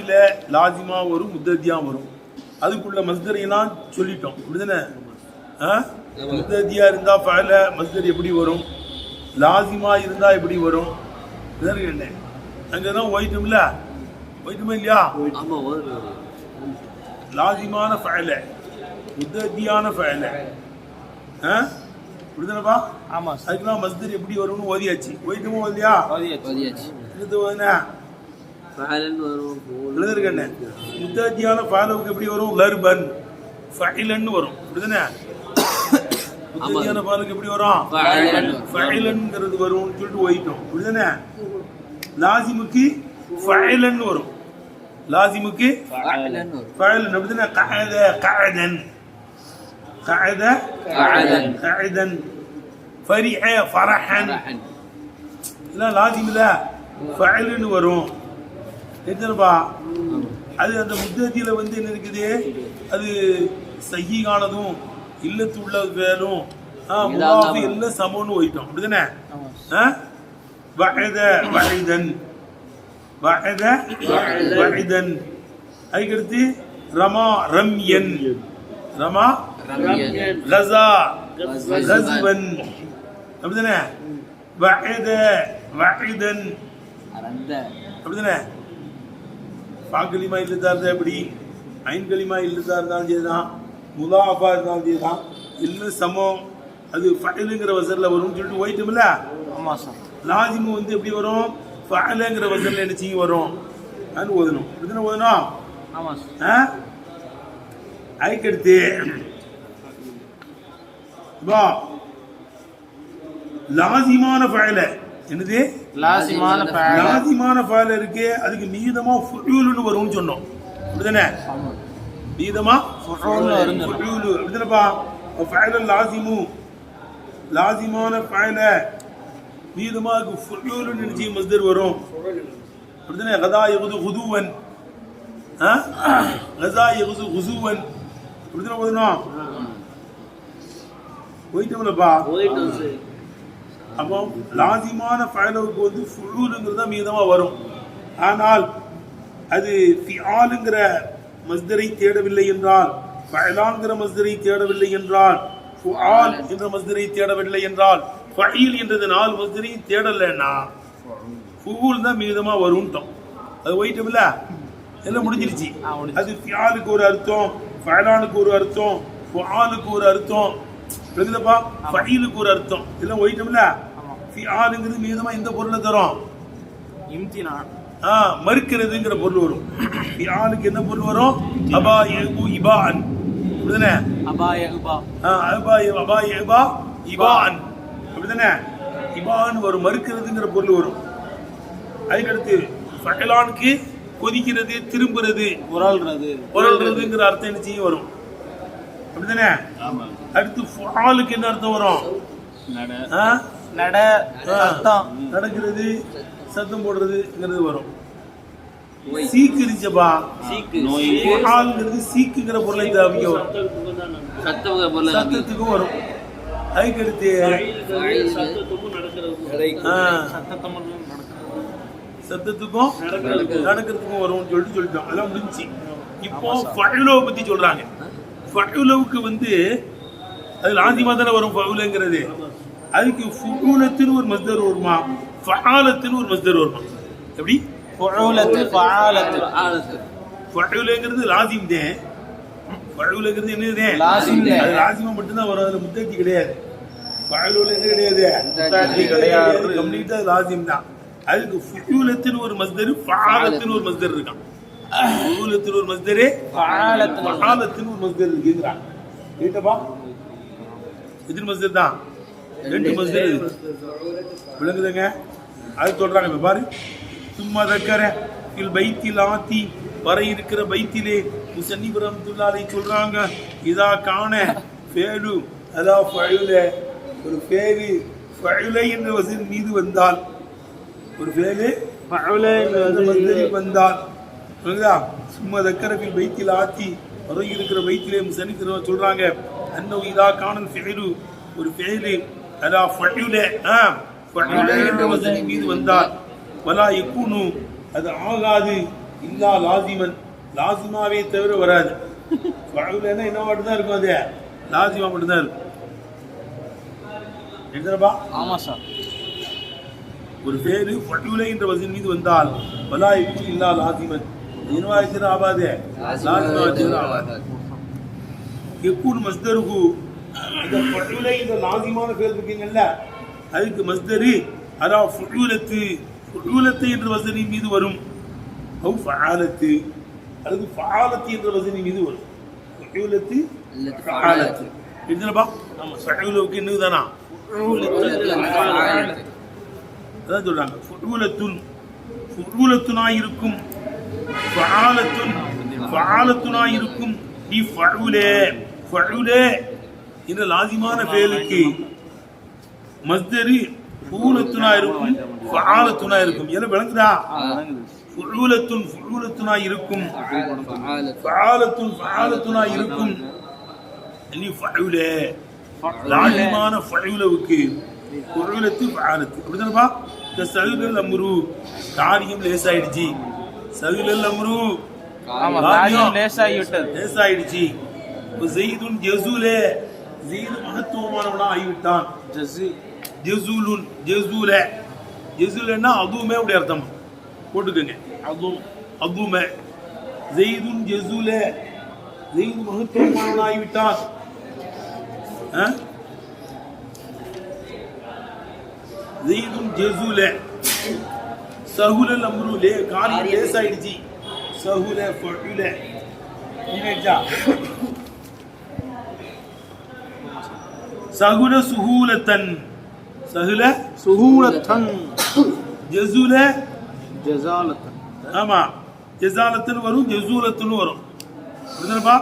ஃபையில லாசிமா வரும் முத்தத்தியா வரும். அதுக்குள்ள மஸ்தரையெல்லாம் சொல்லிட்டோம். அப்படிதானே? ஆ? முத்தத்தியா இருந்தா ஃபைல மஸ்தர் எப்படி வரும்? லாசிமா இருந்தா எப்படி வரும்? இதானே கேட்டேன் அங்கதான் ஒயிட்டும்ல ஒயிட்டுமா இல்லையா? லாசிமான ஃபைல முத்தத்தியான ஃபைல ஆ? அப்படிதானப்பா ஆமா சார் அதுக்கெல்லாம் மஸ்தர் எப்படி வரும்னு ஓதியாச்சு. ஒயிட்டுமா இல்லையா பதியாச்சு இது வந்து ஃபேலன் வரும் முத்தாத்தியான ஃபாலோவுக்கு எப்படி வரும்? லர்பன் ஃபைலன்னு வரும். அப்படிதானே முத்தாத்தியான ஃபாலுக்கு எப்படி வரும்? ஃபைலன் ஃபைலன்ங்கிறது வரும்னு சொல்லிட்டு போயிட்டோம் அப்படிதானே லாசிமுக்கு ஃபைலன் வரும். லாசிமுக்கு ஃபேலன் அப்படிதானே கஅத கஅதன் கஅத கஅதன். கஅதன் ஃபரிஹ ஃபரஹன். இதெல்லாம் லாசிம் இல்ல ஃபைலுன்னு வரும். தெரிஞ்சப்பா அது அந்த முத்தத்தியில வந்து என்ன இருக்குது? அது சஹீகானதும் இல்லத்து உள்ள வேலும் முதாஃபு எல்லாம் சமம்னு போயிட்டோம். அப்படிதானே? ஆ? வஅத வஅதன் வஅத வஅதன் அதுக்கடுத்து ரமா ரம்யன். ரமா கஸ்வன். கஸ்வன் அப்படிதானே? வஅதன் அறந்த. அப்படிதானே? பாக்களிமா இல்லதா இருந்தா எப்படி? ஐன்களிமா இல்லதா இருந்தாலும் சரிதான். முலாஃபா இருந்தாலும் சரிதான். எல்லாம் சமம். அது ஃபைலுங்கிற வசரில் வரும்னு சொல்லிட்டு போயிட்டோம்ல? ஆமா சார். லாசிமு வந்து எப்படி வரும்? ஃபைலுங்கிற வசரில் என்ன செய்யும்? வரும். அது ஓதணும். இப்படிதானே ஓதணும்? ஆமா சார். ஆ? அதுக்கடுத்து லாசிமான ஃபைல என்னது? லாசிமான ஃபேல. இருக்கு அதுக்கு மீதமா ஃபுயூலுன்னு வரும்னு சொன்னோம். அப்படிதானே? சொன்னோம். ஃபுயூலு அப்படிதானப்பா? ஃபைல லாசிமு. லாசிமான ஃபைல. மீதமா அதுக்கு ஃபுயூலுன்னு நினைச்சு மஸ்தர் வரும். அப்படிதானே? கதா யகுது ஹுதுவன் கதா யகுது ஹுசுவன் அப்படிதானே போதணும் போயிட்டோம்லப்பா. போயிட்டோம் அப்போ லாசிமான ஃபைலுக்கு வந்து ஃபுலூலுங்கிறது தான் மீதமா வரும். ஆனால் அது ஃபிஆலுங்கிற மஸ்தரை தேடவில்லை என்றால் ஃபைலான்கிற மஸ்தரை தேடவில்லை என்றால் ஃபுஆல் என்ற மஸ்தரை தேடவில்லை என்றால் ஃபயில் என்றது நாலு மஸ்தரையும் தேடலைன்னா ஃபுல் தான் மீதமா வரும்ட்டோம். அது போயிட்டோம்ல எல்லாம் முடிஞ்சிருச்சு. அது ஃபியாலுக்கு ஒரு அர்த்தம் ஃபைலானுக்கு ஒரு அர்த்தம் ஃபுஆலுக்கு ஒரு அர்த்தம். புரியுதுலப்பா ஃபயிலுக்கு ஒரு அர்த்தம். இதெல்லாம் போயிட்டோம்ல ஆமா. ஃபியாலுங்கிறது மீதமா இந்த பொருளை தரும். இம்தினா. ஆ மறுக்கிறதுங்கிற பொருள் வரும். ஃபியாலுக்கு என்ன பொருள் வரும்? அபா யபு இபான். அப்படிதானே அபாய உபா ஆ, அபா அபா யபா இபான். அப்படிதானே இபான் வரும் மறுக்கிறதுங்கிற பொருள் வரும். அதுக்கடுத்து ஃபயலானுக்கு கொதிக்கிறது திரும்புறது. உரல்றது புரள்றதுங்கிற அர்த்தம் என்ன செய்யும்? வரும். அப்படிதானே? அடுத்து ஃபாலுக்கு என்ன அர்த்தம் வரும்? நட. நடக்கிறது சத்தம் போடுறதுங்கிறது வரும். நோய். சீக்கு இருந்துச்சப்பா? சீக்கு. நோய். ஃபாலுங்கிறது சீக்குங்கிற பொருளை தாவிக்க வரும். சத்தவங்க போல சத்தத்துக்கும் வரும். அதுக்கடுத்து சத்தத்துக்கும் நடக்கிறதுக்கும் வரும்னு சொல்லிட்டு சொல்லிட்டோம். அதெல்லாம் முடிஞ்சுச்சு. இப்போ ஃபயுலோவை பத்தி சொல்றாங்க. ஃபயுலவுக்கு வந்து அது லாந்திமா தானே வரும் ஃபயுலங்கிறது அதுக்கு ஃபுகூலத்துன்னு ஒரு மஸ்தர் வருமா? ஃபஆலத்துன்னு ஒரு மஸ்தர் வருமா? எப்படி? ஃபுஊலத்து ஃபஆலத்து. ஆளத்து ஃபயுலங்கிறது லாசிம் தான் ஃபயுலங்கிறது என்னது. அது லாசிமா மட்டும்தான் வரும் அதுல முத்தத்தி கிடையாது. ஃபயுலுல என்ன கிடையாது? கிடையாது. கம்ப்ளீட்டா லாசிம் தான். அதுக்கு ஃபுயூலத்துன்னு ஒரு மஸ்தர் ஃபஆலத்துன்னு ஒரு மஸ்தர் இருக்கான். ஃபுயூலத்துன்னு ஒரு மஸ்தர் ஃபஆலத்துன்னு ஒரு மஸ்தர் இருக்குங்கிறான் கேட்டப்பா? எத்தனை மஸ்தர் தான். ரெண்டு மஸ்தர் விளங்குதுங்க. அது சொல்றாங்க இப்ப பாரு. சும்மா தக்கற இல் பைத்தில் ஆத்தி வர இருக்கிற பைத்திலே முசன்னிபுரம் துல்லாலை சொல்றாங்க. இதா காண ஃபேலு அதா ஃபயுல ஒரு ஃபேலு ஃபயுலை என்ற வசதி மீது வந்தால். ஒரு ஃபேலு ஃபஉல அந்த மஸ்தரில் வந்தால். புரியுதா சும்மா தக்கரவில் பைத்தில் ஆத்தி வர இருக்கிற பைத்திலே முசன்னிபுரம் சொல்றாங்க. அன்னவு இதா காணல் ஃபேலு ஒரு ஃபேலு அதா ஃபயுல. ஆ ஃபயுல என்ற வசதி மீது வந்தால் வலா யக்கூனு அது ஆகாது இல்லா லாசிமன். லாசிமாவே தவிர வராது. ஃபஅவுலன்னா என்ன மட்டும் தான் இருக்கும் அது? லாசிமா மட்டும் தான் இருக்கும். என்னப்பா ஆமா சார். ஒரு பேரு ஃபஅவுல என்ற வசன் மீது வந்தால் வலா யுக்தி இல்லா லாசிமன். வச்சுட்டு ஆபாதே. லாசிமா வச்சுட்டு ஆபாது. எக்கூன் மஸ்தருகு. இந்த ஃபஅவுல இந்த லாசிமான பேர் இருக்கீங்கல்ல அதுக்கு மஸ்தரு அதா ஃபுஊலத்து ஃபுஊலத்து என்ற வசனின் மீது வரும். அவு ஃபஆலத்து. அல்லது ஃபஆலத்து என்ற வசனின் மீது வரும். ஃபுஊலத்து அல்லது ஃபஆலத்து. என்னப்பா? ஃபஅவுலுக்கு என்னதுதானா? அதான் சொல்றாங்க. ஃபுஊலத்துன் ஃபுஊலத்துனாய் இருக்கும். ஃபஆலத்துன் ஃபஆலத்துனாய் இருக்கும் நீ ஃபஅவுலே ஃபஅவுலே என்ற லாசிமான செயலுக்கு மஸ்தரி ஃபூலத்துனா இருக்கும் ஃபஆலத்துனா இருக்கும் எல்லாம் விளங்குதா? ஃபுலத்துன் ஃபுலத்துனா இருக்கும் ஃபஆலத்துன் ஃபஆலத்துனா இருக்கும் நீ ஃபஉலே லாசிமான ஃபஉலவுக்கு ஃபுலத்து ஃபஆலத்து. அப்படிதானப்பா இந்த சகுலல் அம்ரு காரியம் லேசாயிடுச்சு. சகுலல் அம்ரு காரியம். லேசாகி விட்டது லேசாயிடுச்சு. இப்போ ஜெய்துன் ஜெசூலே ஜெய்து மகத்துவமானவனா ஆகிவிட்டான். ஜஸி ஜெசூலுன் ஜெசூல. ஜெசூலன்னா அதுவுமே அப்படி அர்த்தம்? போட்டுக்கோங்க. அதுவும். அதுவுமே. ஜெய்துன் ஜெசூல ஜெய்து மகத்துவமானவன் ஆகிவிட்டான்? ஜெய்துன் ஜெசூல. சகுலல் அம்ரு லே காரியம் லேசாயிடுச்சு சகுல ஃபுல இனேஜா சகுல சுஹூலத்தன் சகுல சுஹூலத்தன் ஜெசூல ஜஸாலத்தன் ஆமா ஜெசாலத்துன்னு வரும் ஜெசூலத்துன்னு வரும் புரியுதுப்பா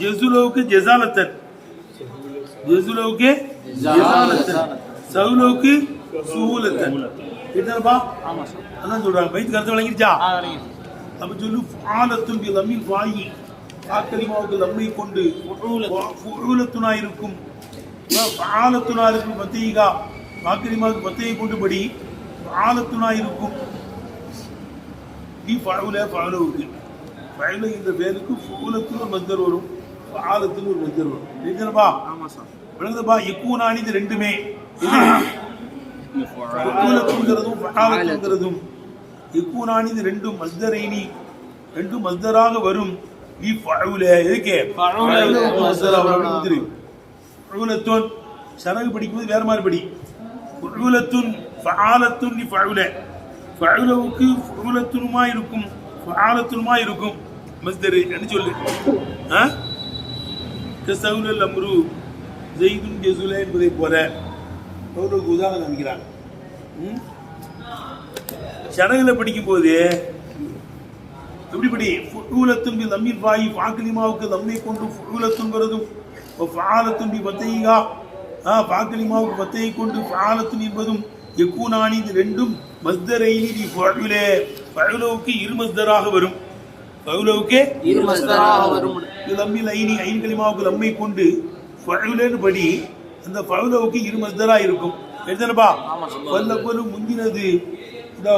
ஜெசுலவுக்கு ஜெசாலத்தன் ஜெசுலவுக்கு ஜெசாலத்தன் சகுலவுக்கு சுஹூலத்தன் புரியுதுப்பா ஆமா சார். அதான் சொல்றாங்க. பைத்து கருத்து விளங்கிருச்சா அப்ப சொல்லு பி லம்மில் வாயி காக்கலிமாவுக்கு லம்மை கொண்டு ஃபுஊலத்துனா இருக்கும். ஃபாலத்துனா இருக்கும் பத்தியிகா காக்கலிமாவுக்கு பத்தியை கொண்டு படி. ஃபாலத்துனா இருக்கும். நீ ஃபஅவுல ஃபஅலுவுக்கு ஃபஅல இந்த பேருக்கு ஃபுஊலத்துன்னு ஒரு வரும் ஃபாலத்துன்னு ஒரு மஸ்தர் வரும். தெரிஞ்சனப்பா ஆமா சார். விளங்குதப்பா? இக்கூனானி இது ரெண்டுமே. ஃபஆலத்துங்கிறதும் இக்கூனானி இது ரெண்டும் மஸ்தரைனி ரெண்டும் மஸ்தராக வரும். நீ ஃபஅவுல எதுக்கு? ஃபஅவுலத்துன் சரகு படிக்கும்போது வேற மாதிரி படி. ஃபஅவுலத்துன் ஃபஆலத்துன் நீ ஃபஅவுல. ஃபஅவுலவுக்கு ஃபஅவுலத்துனுமா இருக்கும். ஃபஆலத்துனுமா இருக்கும். மஸ்தர் என்ன சொல்லு. ஆ? கசவுலல் அம்ரு ஜெய்துன் ஜெசுல என்பதை போல. ஒரு உதாரணம் காமிக்கிறாங்க. ம்? சடகுல படிக்கும்போது எப்படி ஃபுடூலத்துன் பி லம்மில் வாயி பாக்கலிமாவுக்கு லம்மை கொண்டு ஃபுடூலத்துங்கிறதும் ஃபாலத்துன் பி பத்தையா ஆ பாக்கலிமாவுக்கு பத்தையை கொண்டு ஃபாலத்துன் என்பதும் எக்கூனானி இது ரெண்டும் மஸ்தரைனி நீ ஃபுலே ஃபுலவுக்கு இரு மஸ்தராக வரும். ஃபுலவுக்கு இரு மஸ்தராக வரும். லம்மில் ஐனி ஐன் கலிமாவுக்கு லம்மை கொண்டு ஃபுலேன்னு படி அந்த ஃபுலவுக்கு இரு மஸ்தரா இருக்கும். எடுத்தனப்பா வல்ல போல முந்தினது இந்த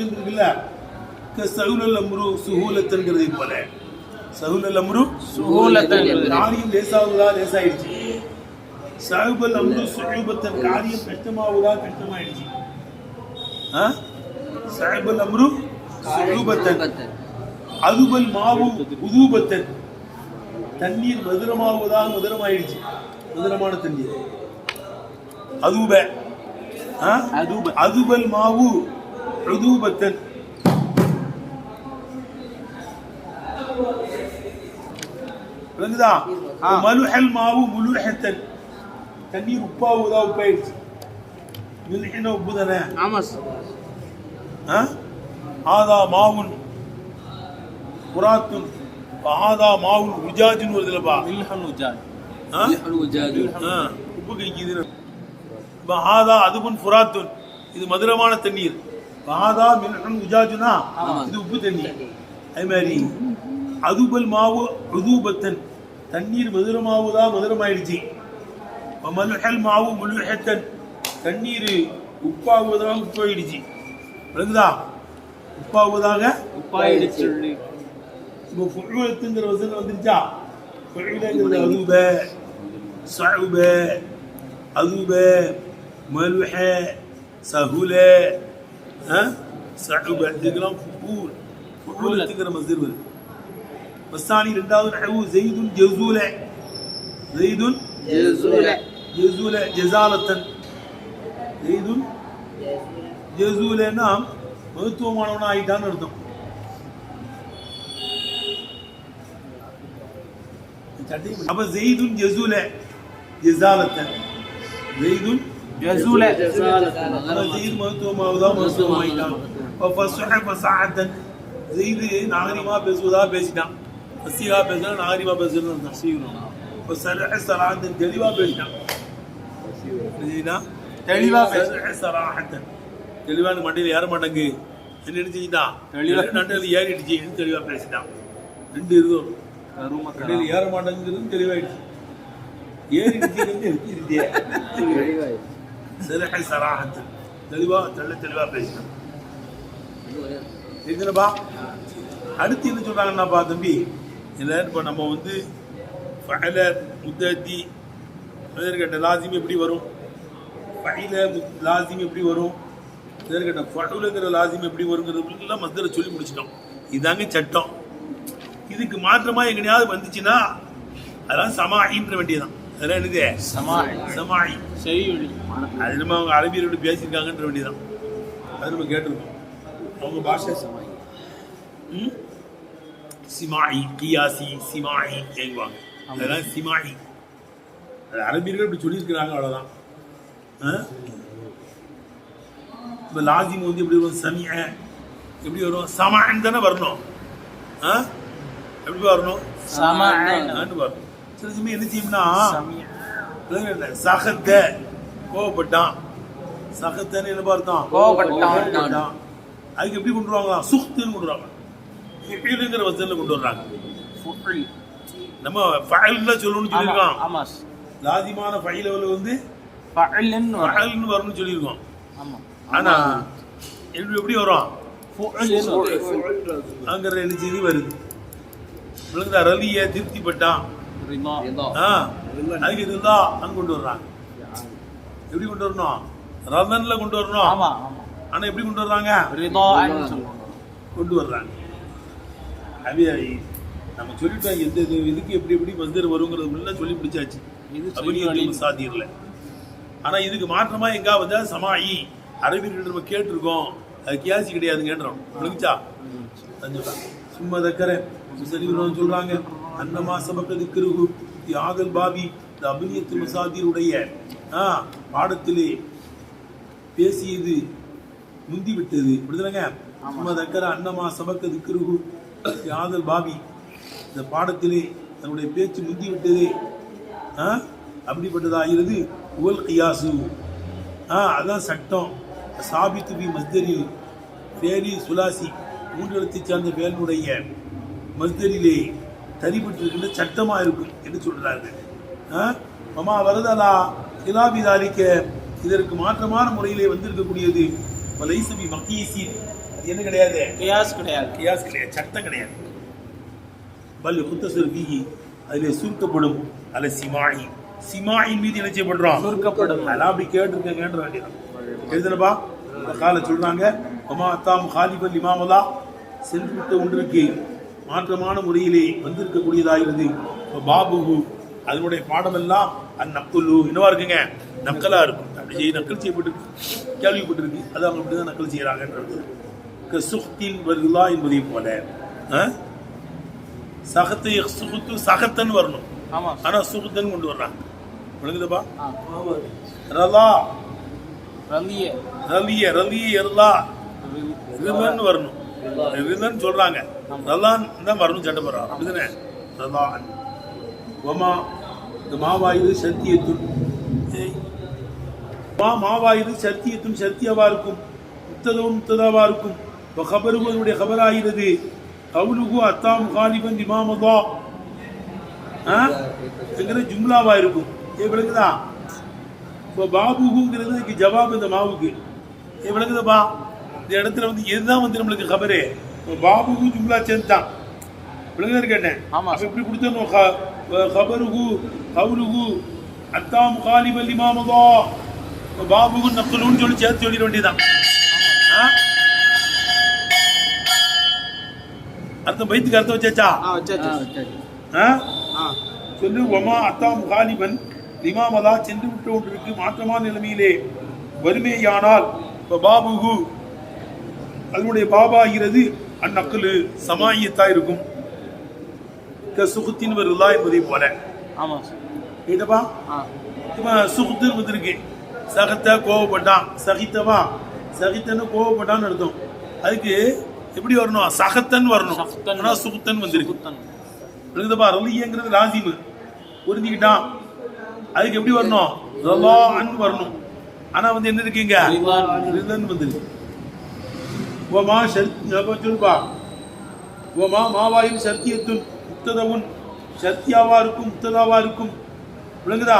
இருக்குல்ல சகுலல் அம்ரு சுஹூலத்தன்கிறதை போல. சகுலல் அம்ரு சுஹூலத்தன் காரியம் லேசாகுதா லேசாயிடுச்சு. சகுபல் அம்ரு சுஹூபத்தன் காரியம் கஷ்டமாகுதா கஷ்டமாயிடுச்சு? சகுபல் அம்ரு சுஹூபத்தன் அதுபல் மாவு உதூபத்தன். தண்ணீர் மதுரமாகுவதாக மதுரமாயிடுச்சு. மதுரமான தண்ணீர் அதுப? அதுப. அதுபல் மாவு உதூபத்தன் விளங்குதா. மலுஹல் மாவு முலுஹத்தன் தண்ணீர் உப்பாகுதா உப்பாயிடுச்சு மில்ஹின உப்பு தானே ஆமா சார்? ஆதா மாவுன் புறாத்துன் ஆதா மாவுன் உஜாஜுன்னு வருதுலப்பா மில்ஹன்? ஆ, உப்பு கைக்குது ஆதா அதுபுன் புறாத்துன் இது மதுரமான தண்ணீர். ஆதா மில்ஹன் உஜாஜுனா. இது உப்பு தண்ணீர். அதே மாதிரி. அதுபல் மாவு உதூபத்தன் தண்ணீர் மதுரமாவுதா மதுரமாயிடுச்சு. மலுஹல் மாவு முலுஹத்தன். தண்ணீர் உப்பாகுவதாக உப்பாயிடுச்சு. விளங்குதா? உப்பாகுவதாக தப்பாயிடுச்சு இப்போ ஃபுழுவத்துங்கிற வசனம் வந்துருச்சா? ஃபுழுங்கிறது அதுப சஉப அதுப மல்ஹ சஹுல ஆ சஉப இதுக்கெல்லாம் ஃபுல் ஃபுழுவத்துங்கிற மஸ்தர் வருது வஸ்தானி ரெண்டாவது நஹவு ஜெய்துன் ஜஸூல ஜெய்துன் ஜெசூல ஜஸூல ஜஸாலத்தன் ஜெய்துன் ஜஸூலன்னா மருத்துவமானவனா ஆயிட்டான்னு அர்த்தம் அப்ப ஜெய்துன் ஜஸூல ஜஸாலத்தன் ஜெய்துன் ஜசூல ஜெயித் மருத்துவமாவதா மருத்துவமாயிட்டான் ஃபசாஹத்தன் ஜெயிது நாகரிகமா பேசுவதா பேசிட்டான் ஃபஸ்ஸிகா பேசுனா நாகரிகமா பேசுறது சீக்கிரம் இப்போ சரஹ சலாஹத்தன் தெளிவா பேசிட்டான் புரியுதா தெளிவா பேசு. சரஹ சலாஹத்தன் தெளிவா இந்த மண்டையில் ஏற மாட்டேங்கு என்ன நினைச்சுக்கிட்டான் தெளிவா. நண்டையில் ஏறிடுச்சு தெளிவா பேசிட்டான் ரெண்டு இதுவும் கரும மண்டையில் ஏற மாட்டேங்கிறது தெளிவாயிடுச்சு ஏறிடுச்சு இருந்தே சரஹ தெளிவா தெள்ள தெளிவாக பேசிட்டான் தெரிஞ்சுனப்பா அடுத்து என்ன சொல்கிறாங்கன்னாப்பா தம்பி? இல்லை இப்போ நம்ம வந்து ஃபஅல முத்தத்தி. கேட்ட லாசிம் எப்படி வரும்? ஃபைல லாசிம் எப்படி வரும்? கேட்ட ஃபுலுங்கிற லாசிம் எப்படி வருங்கிறதுலாம் எல்லாம் சொல்லி முடிச்சிட்டோம். இதாங்க சட்டம். இதுக்கு மாற்றமாக எங்கேயாவது வந்துச்சுன்னா அதெல்லாம் சமாயின்ற வேண்டியதான் அதெல்லாம் என்னது? சமாய். சமாயி. செய்யுள். அது நம்ம அவங்க அரபியரோட பேசியிருக்காங்கன்ற வேண்டியதான் அது நம்ம கேட்டிருக்கோம். அவங்க பாஷை சமாயி. ம்? சிமாயி கியாசி சிமாயி ஏங்குவாங்க அதெல்லாம் சிமாயி. அது அரபியர்கள் இப்படி சொல்லியிருக்கிறாங்க அவ்வளோதான் இப்போ லாசிம் வந்து எப்படி வரும்? சமிய. எப்படி வரும்? சமான் தானே வரணும். எப்படி வரணும்? சமான் வரணும். சமயம் என்ன செய்யும்னா? சகத்த கோவப்பட்டான் சகத்தன்னு என்ன பார்த்தோம் கோவப்பட்டான். அதுக்கு எப்படி கொண்டு வருவாங்க சுக்துன்னு கொண்டு வருவாங்க. ஃபிஇலுங்கிற வசனில் கொண்டு வர்றாங்க. ஃபுல் நம்ம ஃபைல்ல சொல்லணும்னு சொல்லியிருக்கோம் ஆமா. லாதிமான ஃபைலவில் வந்து? ஃபஅலன் வரும். ஃபைல்னு வரணும்னு சொல்லியிருக்கோம் ஆமா. ஆனா எப்படி எப்படி வரும்? அங்கிற செய்தி வருது? விளங்குதா ரலிய திருப்திப்பட்டான். அதுக்கு இதுதான் அங்க கொண்டு வர்றாங்க. எப்படி கொண்டு வரணும்? ரதன்ல கொண்டு வரணும். ஆமா ஆனா எப்படி கொண்டு வர்றாங்க? கொண்டு வர்றாங்க. அது நம்ம சொல்லிட்டோம் எந்த இது இதுக்கு எப்படி எப்படி மஸ்தர் வருங்கிறது உள்ள சொல்லி பிடிச்சாச்சு இது. மசாதீர்ல ஆனா இதுக்கு மாற்றமா எங்காவது சமாயி. அரபியர்கள் நம்ம கேட்டிருக்கோம். அது கியாசி கிடையாதுங்கன்றோம். அதான் சும்மா தக்கரை சொல்றாங்க. அன்னமா சபக்கது கிருகு ஆதல் பாபி இந்த அபினியத்து மசாதீருடைய ஆ, பாடத்திலே பேசியது முந்தி விட்டது விடுதலைங்க சும்மா தக்கர அன்னமா சபக்கது கிருகு ஆதல் பாபி இந்த பாடத்திலே தன்னுடைய பேச்சு முந்திவிட்டதே. ஆ? அப்படிப்பட்டதாகிறது உவல் கியாசு. ஆ அதான் சட்டம். சாபித்து பி மஸ்தரில் ஃபேலி சுலாசி மூன்று எழுத்தை சார்ந்த ஃபேலினுடைய மஸ்தரிலே தனிப்பட்டிருக்கின்ற சட்டமா இருக்கும் என்று சொல்றார்கள். ஆ? மமா வரதலா கிலாபி தாலிக்க. இதற்கு மாற்றமான முறையிலே வந்திருக்கக்கூடியது லைசபி மக்கியசி அது என்ன கிடையாது? கியாஸ் கிடையாது. கியாஸ் கிடையாது சட்டம் கிடையாது. பல் குத்தசர் பீகி அதிலே சுருக்கப்படும் அல்ல சிமாயி சிமாயின் மீது என்ன செய்யப்படுறோம்? சுருக்கப்படும். அதெல்லாம் அப்படி கேட்டிருக்கேங்கன்ற வேண்டியதான் எழுதுனப்பா? இந்த கால சொல்றாங்க ஒமா அத்தாம் ஹாலிபல் இமாமலா சென்று விட்ட ஒன்றிற்கு மாற்றமான முறையிலே வந்திருக்கக்கூடியதாகிறது பாபுகு அதனுடைய பாடமெல்லாம் அந்நக்குல்லு என்னவா இருக்குங்க? நக்கலா இருக்கும். அப்படி செய்ய நக்கல் செய்யப்பட்டிருக்கு. கேள்விப்பட்டிருக்கு. அது அவங்க அப்படிதான் நக்கல் செய்யறாங்கன்றது. சுக்தின் வருதா என்பதை போல? சகத்தை சுகுத்து சகத்தன்னு வரணும். ஆமா. ஆனா சுகுத்தன் கொண்டு வர்றாங்க. விளங்குதப்பா. ரலா. ரலிய. ரலிய ரலிய எர்லா ரிதன் வரணும். ரிதன் சொல்றாங்க. ரதான் தான் வரணும் சட்டப்படுறோம் அப்படிதானே? ரதான் ஒமா இந்த மாவாயுது சத்தியத்துன் ஏய். மா மாவாயுது சத்தியத்தும் சத்தியவா இருக்கும். முத்ததவும் முத்ததாவா இருக்கும். இப்போ கபருகு அதனுடைய கபராகிறது கவுலுகு அத்தா முகாலிபன் இமாமதா. ஆ? என்கிற ஜும்லாவா இருக்கும். ஏ விளக்குதா? இப்போ பாபுகுங்கிறது இதுக்கு ஜவாப் இந்த மாவுக்கு. ஏ விளக்குதப்பா. இந்த இடத்துல வந்து எதுதான் வந்து நம்மளுக்கு கபரு? பாபுகு ஜும்லா சேர்ந்தான் விளங்குதான் கேட்டேன் ஆமா. அப்ப எப்படி கொடுத்தணும் கபருகு கவுலுகு அத்தா முகாலிபல் இமாமதா. பாபுகு நக்கலுன்னு சொல்லி சேர்த்து சொல்லிட வேண்டியதான் ஆ? அர்த்தம் பைத்துக்கு அர்த்தம் வச்சாச்சா? ஆ வச்சாச்சு. ஆ? ஆ? சொல்லு ஒமா அத்தா முகாலிபன் லிமாமதா சென்று விட்டு ஒன்றிற்கு மாற்றமான நிலைமையிலே வறுமையானால் இப்ப பாபுகு அதனுடைய பாபாகிறது அந்நக்கலு சமாயத்தா இருக்கும். சுகுத்தின் வருதா என்பதை போல. ஆமா. கேட்டப்பா இவன் சுகுத்துன்னு வந்திருக்கு சகத்த கோவப்பட்டான். சகித்தவா? சகித்தன்னு கோவப்பட்டான்னு அர்த்தம். அதுக்கு எப்படி வரணும்? சகத்தன் வரணும். சகத்தன். ஆனா சுகுத்தன் வந்திருக்கு. விழுந்தப்பா ரலியங்கிறது ராசிமு புரிஞ்சுக்கிட்டான். அதுக்கு எப்படி வரணும்? ரலா அன் வரணும். ஆனா வந்து என்ன இருக்கீங்க. ரிதன் வந்துருக்கு. அப்ப சொல்லுப்பா ஓமா மாவாயில் சத்தியத்துன் முக்ததவுன். சத்தியாவா இருக்கும் முக்ததாவா இருக்கும் விளங்குதா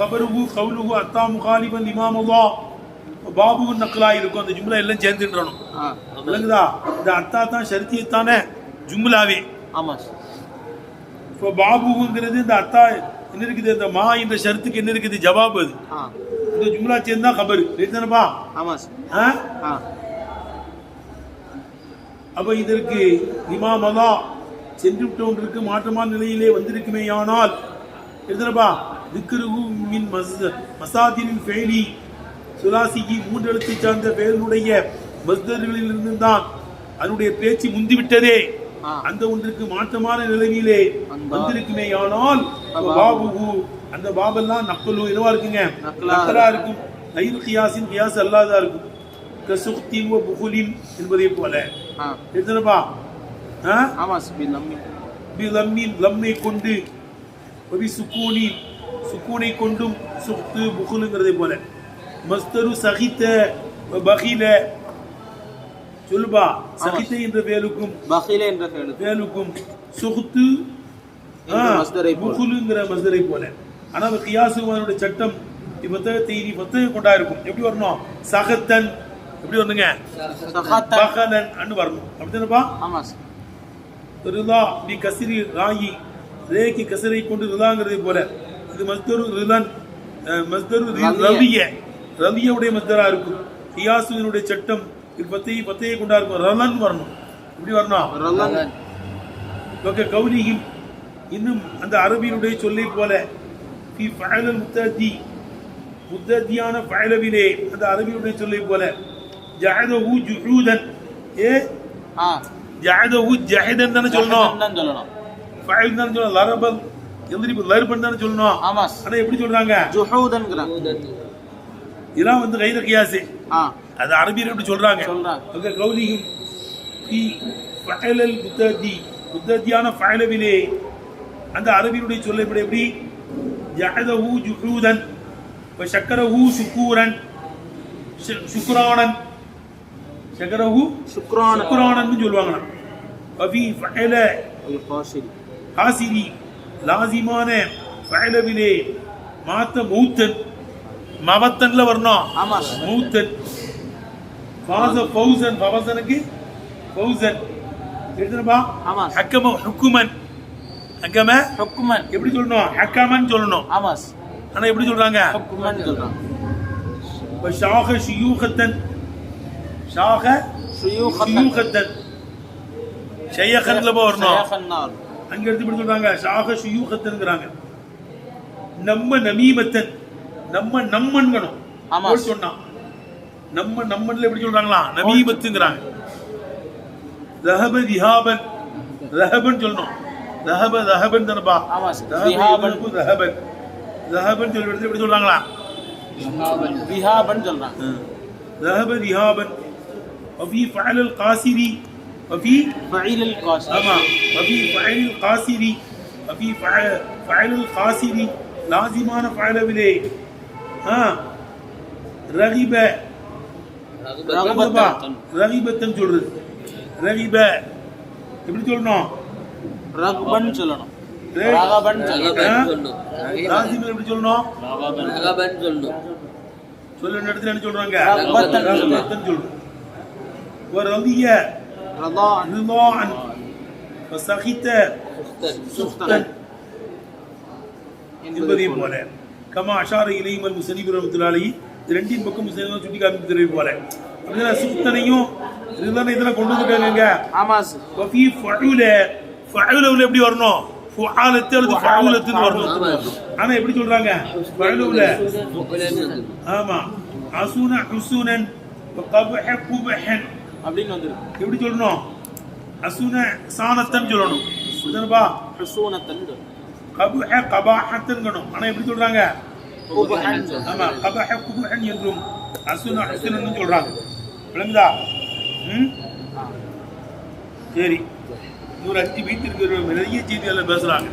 கபருகு கவுலுகு அத்தா முகாலிபன் இமாமுல்லா. பாபுகு நக்கலா இருக்கும். அந்த ஜும்லா எல்லாம் சேர்ந்துன்றணும். விளங்குதா? இந்த அத்தா தான் ஷர்த்தியத்தானே ஜும்லாவே. ஆமா. சார் இப்போ பாபுங்கிறது இந்த அத்தா என்ன இருக்குது? இந்த மா என்ற ஷரத்துக்கு என்ன இருக்குது? ஜவாப் அது. இந்த ஜும்லா சேர்ந்தா கபரு. சரிதானப்பா? ஆமா. சார் ஆ? ஆ. அப்ப இதற்கு இமாமதா சென்று விட்டவன்றிற்கு மாற்றமான நிலையிலே வந்திருக்குமேயானால் எழுதுனப்பா திக்ருகு மின் மஸ் மசாதினின் ஃபெயிலி சுலாசிக்கு மூன்று எழுத்தை சார்ந்த பெயர்களுடைய மஸ்தர்களில் இருந்துதான் அதனுடைய பேச்சு முந்திவிட்டதே. அந்த ஒன்றுக்கு மாற்றமான நிலையிலே அந்த- வந்திருக்குமேயானால் பாபுகு அந்த பாபெல்லாம் நக்கலு என்னவா இருக்குங்க? நக்கலா இருக்கும். நைரு கியாசின் கியாஸ் அல்லாதா இருக்கும். கசுக்தின் வ புகுலின் என்பதை போல. ஆ. எத்தனைப்பா ஆ? ஆமா சார் பி லம்மி பி லம்மின் லம்மை கொண்டு பி சுக்கூனி சுக்கூனை கொண்டும் சுக்து புகுலுங்கிறதை போல. மஸ்தரு சகித்த பகில. சொல்லுப்பா சகித்த என்ற வேலுக்கும் பஹீல என்ற வேலுக்கும். சுகுத்து. புகுலுங்கிற மஸ்தரை போல. ஆனா கியாசுவானுடைய சட்டம் இவ்வத்தகத்தை நீ பத்தக கொண்டா இருக்கும் எப்படி வரணும்? சகத்தன் எப்படி பகலன் அன்னு வரணும் அப்படிதானப்பா ஆமா சார் ரிலா பி கசிரி ராயி ரேக்கு கசரை கொண்டு ரிலாங்கிறதை போல. இது மஸ்தரு ரிலன் மஸ்தரு ரி- ரலிய. ரலிய ரலியவுடைய மஸ்தரா இருக்கும். கியாசுவினுடைய சட்டம் இது பத்தையை பத்தையை கொண்டா இருக்கும். ரலன் வரணும். இப்படி வரணும்? ரலன். ஓகே கௌலியும் இன்னும் அந்த அரபியினுடைய சொல்லை போல ஃபி ஃபஅலல் முத்ததி முத்ததியான ஃபஅலவிலே அந்த அரபியுடைய சொல்லை போல ஜஹதஹு ஜுஹூதன். ஏ? ஆ. ஜஹதஹு ஜஹதன் தானே சொல்லணும். தான் சொல்லணும். ஃபஅல் தான் சொல்லணும். லரபல் எந்திரிப்பு லர்பன் தானே சொல்லணும். ஆமா. ஆனா எப்படி சொல்றாங்க? ஜுஹூதன்ங்கிறான். இதெல்லாம் வந்து கைத கியாசு. ஆ. அது அரபியர் எப்படி சொல்றாங்க? சொல்றாங்க. கௌலியும் ஃபி ஃபஅலல் முத்ததி. முத்ததியான ஃபஅலவிலே அந்த அரபியினுடைய சொல்லை எப்படி எப்படி? ஜஹதஹு ஜுஹூதன். ஷுக்கூரன் ஷ- ஷுக்ரானன் ஷக்கரஹு சுக்ரான ஷுக்ரானன் சொல்லுவாங்க வஃபி ஃபஅல அல் காசிரி காசிரி லாசிமான ஃபஅலவிலே மாத்த மௌத்தன் மவத்தன்ல வரணும் ஆமா மௌத்தன் ஃபாஸ ஃபௌசன் ஃபவசனுக்கு ஃபௌசன் எழுதுனப்பா ஆமா ஹக்கம ஹுக்குமன் ஹக்கம ஹுக்குமன் எப்படி சொல்லணும் ஹக்கமன் சொல்லணும் ஆமா ஆனா எப்படி சொல்றாங்க ஹுக்குமன் சொல்றான் இப்ப ஷாக ஷியூகத்தன் ஷாக ஷுயூஹத்தன் ஷையஹன்ல போய் வரணும் அங்க இருந்து இப்படி சொல்றாங்க. ஷாக ஷுயூஹத்தன்ங்கிறாங்க நம்ம நமீமத்தன் நம்ம நம்மன்கணும். சொன்னான் நம்ம நம்மன்ல எப்படி சொல்றாங்களா? நமீமத்துங்கிறாங்க ரஹப ரிஹாபன் ரஹபன் சொல்லணும். ரஹப ரஹபன் தானப்பா திஹாபன் ரஹபன் ரஹபன் சொல்லி எப்படி சொல்றாங்களா? திஹாபன் சொல்றாங்க. ரஹப திஹாபன் وفي فعل القاصري وفي ஃபஈல் அல் காசிரி أما وفي فعل القاصري وفي فعل فعل القاصري لازمان فعل بلي ها رغب ரகபா ரகிபத்தன் சொல்றது ரகிப எப்படி சொல்லணும் ரகுபன் சொல்லணும் ரே- ரகபன் சொல்லணும் ஆ? சொல்லணும். லாசிம் எப்படி சொல்லணும் ரகபன் ரகபன் சொல்லணும் சொல்ல இடத்துல என்ன சொல்றாங்க ரகபத்தன் ரகபத்தன் சொல்றோம் ஒரு ரலிய ரதான் رضاعا فسخط سخطا என்பதை போல கமா அஷார இலையும் முசனிப் ரஹமத்துல்லாஹி இது ரெண்டின் பக்கம் முஸ்லிம் சுட்டி காமிப்பதை போல அப்படின்னா சுத்தனையும் இதுதானே இதெல்லாம் கொண்டு வந்துட்டாங்க ஆமா சார் வஃபி ஃபஉல ஃபஉலவுல எப்படி வரணும் ஃபுஆலத்து அல்லது ஃபஉலத்துன்னு வரணும் ஆனா எப்படி சொல்றாங்க ஃபஉலவுல ஆமா அசுன ஹுசுனன் வகபஹ குபஹன் அப்படின்னு வந்துருக்கு. எப்படி சொல்லணும்? அசுன சானத்தன் சொல்லணும். புரியுதுப்பா ஹசூனத்தன் கபஹ கபாஹத்தன்கணும் ஆனா எப்படி சொல்றாங்க? ஆமா கபஹ குபஹன் என்றும் அசுன ஹுசுனன் சொல்றாங்க. விளங்குதா? ம்? சரி. நூறு அஞ்சு வீட்டிற்கு நிறைய செய்திகளை பேசுறாங்க.